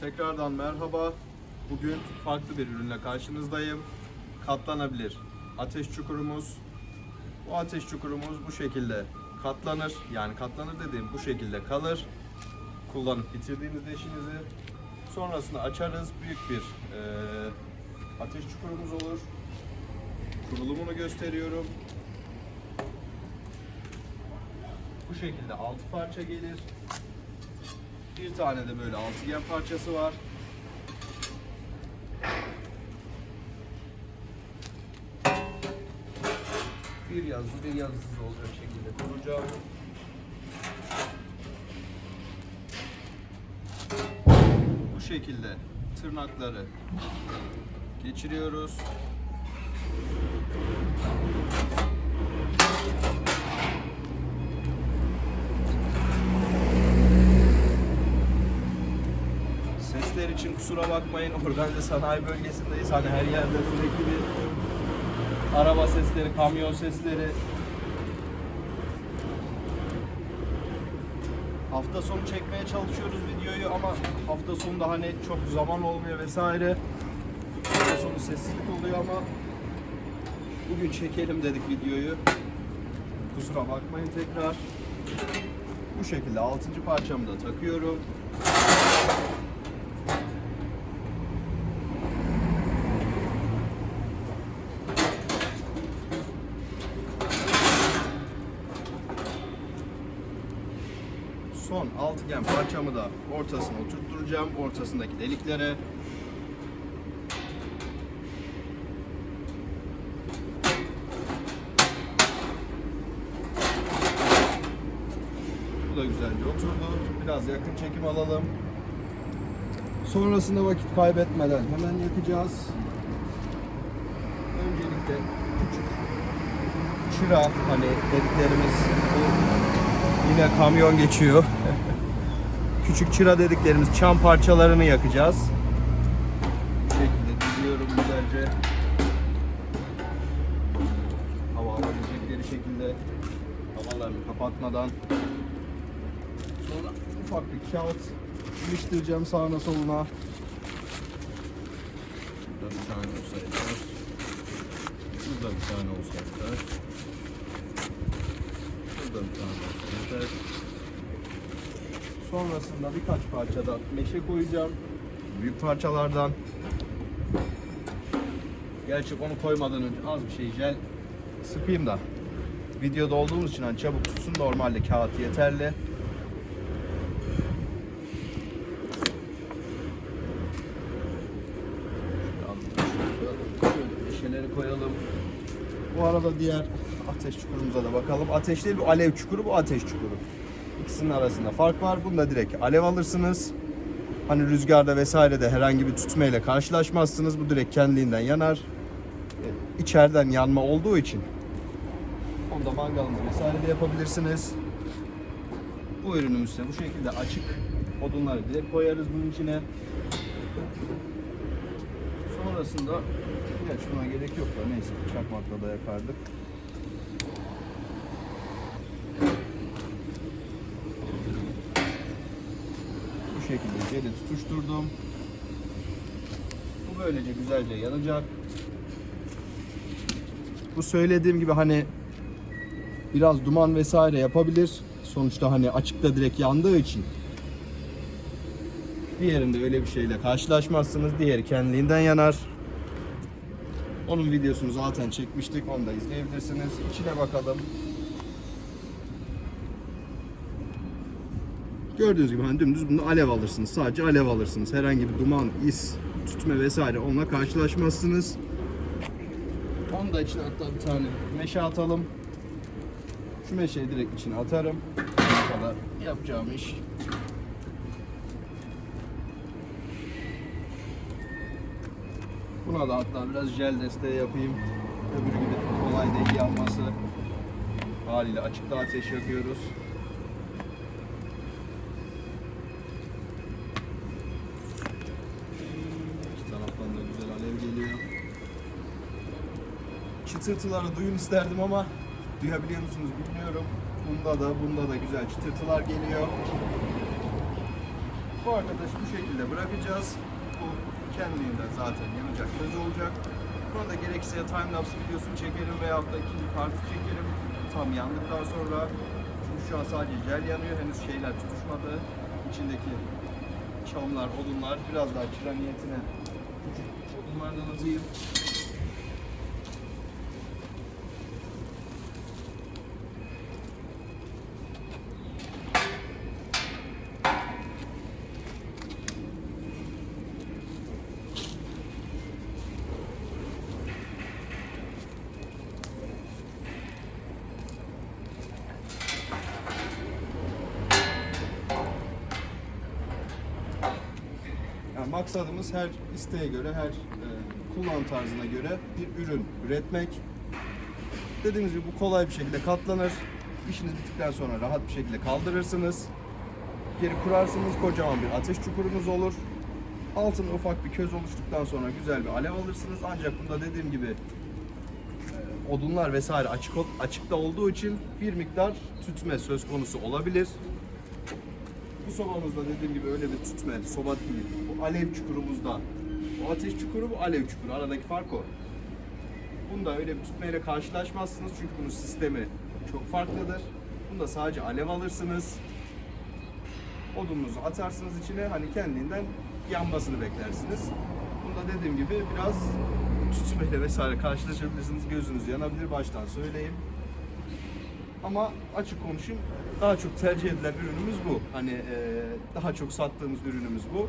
Tekrardan merhaba. Bugün farklı bir ürünle karşınızdayım. Katlanabilir ateş çukurumuz. Bu ateş çukurumuz bu şekilde katlanır. Yani katlanır dediğim bu şekilde kalır. Kullanıp bitirdiğinizde işinizi sonrasında açarız. Büyük bir eee, ateş çukurumuz olur. Kurulumunu gösteriyorum. Bu şekilde 6 parça gelir. Bir tane de böyle altıgen parçası var. Bir yazılı bir yazısız olacak şekilde kuracağım. Bu şekilde tırnakları geçiriyoruz. İçin kusura bakmayın. Organize sanayi bölgesindeyiz. Hani her yerde sürekli bir araba sesleri, kamyon sesleri. Hafta sonu çekmeye çalışıyoruz videoyu ama hafta sonunda hani çok zaman olmuyor vesaire. Hafta sonu sessizlik oluyor ama bugün çekelim dedik videoyu. Kusura bakmayın tekrar. Bu şekilde 6. parçamı da takıyorum. Son altıgen parçamı da ortasına oturtturacağım. Ortasındaki deliklere. Bu da güzelce oturdu. Biraz yakın çekim alalım. Sonrasında vakit kaybetmeden hemen yakacağız. Öncelikle küçük çıra hani dediklerimiz bu yine kamyon geçiyor. küçük çıra dediklerimiz çam parçalarını yakacağız. Bu şekilde diziyorum güzelce. Hava alabilecekleri şekilde havalarını kapatmadan. Sonra ufak bir kağıt iliştireceğim sağına soluna. Burada bir tane olsa yeter. Burada bir tane olsa yeter. Burada bir tane yeter. Sonrasında birkaç parça da meşe koyacağım. Büyük parçalardan. Gerçi onu koymadan önce az bir şey jel sıkayım da. Videoda olduğumuz için hani çabuk tutsun. Normalde kağıt yeterli. Şöyle Şişeleri koyalım. Bu arada diğer ateş çukurumuza da bakalım. Ateş değil bu alev çukuru, bu ateş çukuru. İkisinin arasında fark var. Bunda direkt alev alırsınız. Hani rüzgarda vesairede herhangi bir tutma ile karşılaşmazsınız. Bu direkt kendiliğinden yanar. E, İçeriden yanma olduğu için onda mangalınızı vesaire de yapabilirsiniz. Bu ürünümüz ise bu şekilde açık odunları direkt koyarız bunun içine. Sonrasında gerçi buna gerek yok da neyse çakmakla da yakardık. Bu şekilde jeli tutuşturdum. Bu böylece güzelce yanacak. Bu söylediğim gibi hani biraz duman vesaire yapabilir. Sonuçta hani açıkta direkt yandığı için. Diğerinde öyle bir şeyle karşılaşmazsınız. Diğeri kendiliğinden yanar. Onun videosunu zaten çekmiştik. Onu da izleyebilirsiniz. İçine bakalım. Gördüğünüz gibi hani dümdüz bunu alev alırsınız. Sadece alev alırsınız. Herhangi bir duman, is, tütme vesaire onunla karşılaşmazsınız. Onu da içine hatta bir tane meşe atalım. Şu meşeyi direkt içine atarım. Bu kadar yapacağım iş. Buna da hatta biraz jel desteği yapayım. Öbürü gibi kolay değil yanması. Haliyle açıkta ateş yakıyoruz. İki taraftan da güzel alev geliyor. Çıtırtıları duyun isterdim ama duyabiliyor musunuz bilmiyorum. Bunda da bunda da güzel çıtırtılar geliyor. Bu arkadaşı bu şekilde bırakacağız. Kendiliğinden zaten yanacak köz olacak. Burada gerekirse ya time lapse videosunu çekerim veyahut da ikinci parti çekerim. Tam yandıktan sonra çünkü şu an sadece jel yanıyor. Henüz şeyler tutuşmadı. İçindeki çamlar, odunlar biraz daha çıra niyetine odunlardan atayım. Yani maksadımız her isteğe göre, her e, kullanım tarzına göre bir ürün üretmek. Dediğimiz gibi bu kolay bir şekilde katlanır. İşiniz bittikten sonra rahat bir şekilde kaldırırsınız. Geri kurarsınız, kocaman bir ateş çukurunuz olur. Altına ufak bir köz oluştuktan sonra güzel bir alev alırsınız. Ancak bunda dediğim gibi e, odunlar vesaire açık açıkta olduğu için bir miktar tütme söz konusu olabilir. Bu sobamızda dediğim gibi öyle bir tütme, soba değil. Bu alev çukurumuzda. Bu ateş çukuru, bu alev çukuru. Aradaki fark o. Bunda öyle bir tütmeyle karşılaşmazsınız çünkü bunun sistemi çok farklıdır. Bunda sadece alev alırsınız. Odununuzu atarsınız içine hani kendinden yanmasını beklersiniz. Bunda dediğim gibi biraz tütmeyle vesaire karşılaşabilirsiniz. Gözünüz yanabilir baştan söyleyeyim. Ama açık konuşayım daha çok tercih edilen ürünümüz bu. Hani eee, daha çok sattığımız ürünümüz bu.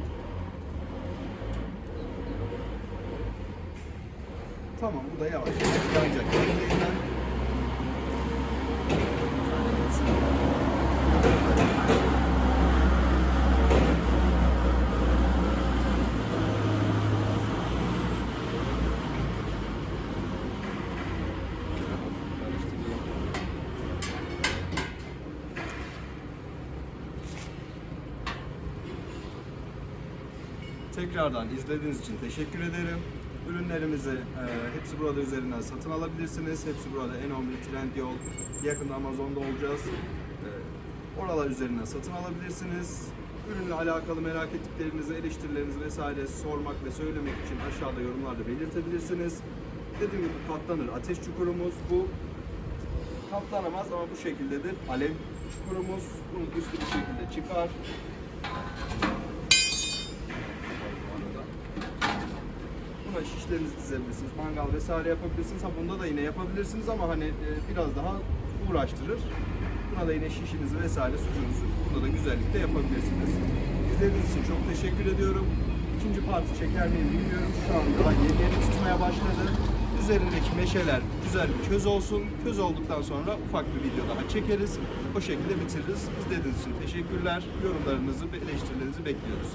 Tamam bu da yavaş yavaş yanacak. Tekrardan izlediğiniz için teşekkür ederim. Ürünlerimizi e, hepsi burada üzerinden satın alabilirsiniz. Hepsi burada N11, Trendyol, yakında Amazon'da olacağız. E, oralar üzerinden satın alabilirsiniz. Ürünle alakalı merak ettiklerinizi, eleştirilerinizi vesaire sormak ve söylemek için aşağıda yorumlarda belirtebilirsiniz. Dediğim gibi katlanır ateş çukurumuz bu. Katlanamaz ama bu şekildedir. Alev çukurumuz bunun üstü bir şekilde çıkar. Buna şişlerinizi dizebilirsiniz, mangal vesaire yapabilirsiniz. Ha bunda da yine yapabilirsiniz ama hani e, biraz daha uğraştırır. Buna da yine şişinizi vesaire sucuğunuzu bunda da güzellikle yapabilirsiniz. İzlediğiniz için çok teşekkür ediyorum. İkinci parti çeker miyim bilmiyorum. Şu anda yeni yeni tutmaya başladı. Üzerindeki meşeler güzel bir köz olsun. Köz olduktan sonra ufak bir video daha çekeriz. O şekilde bitiririz. İzlediğiniz için teşekkürler. Yorumlarınızı ve eleştirilerinizi bekliyoruz.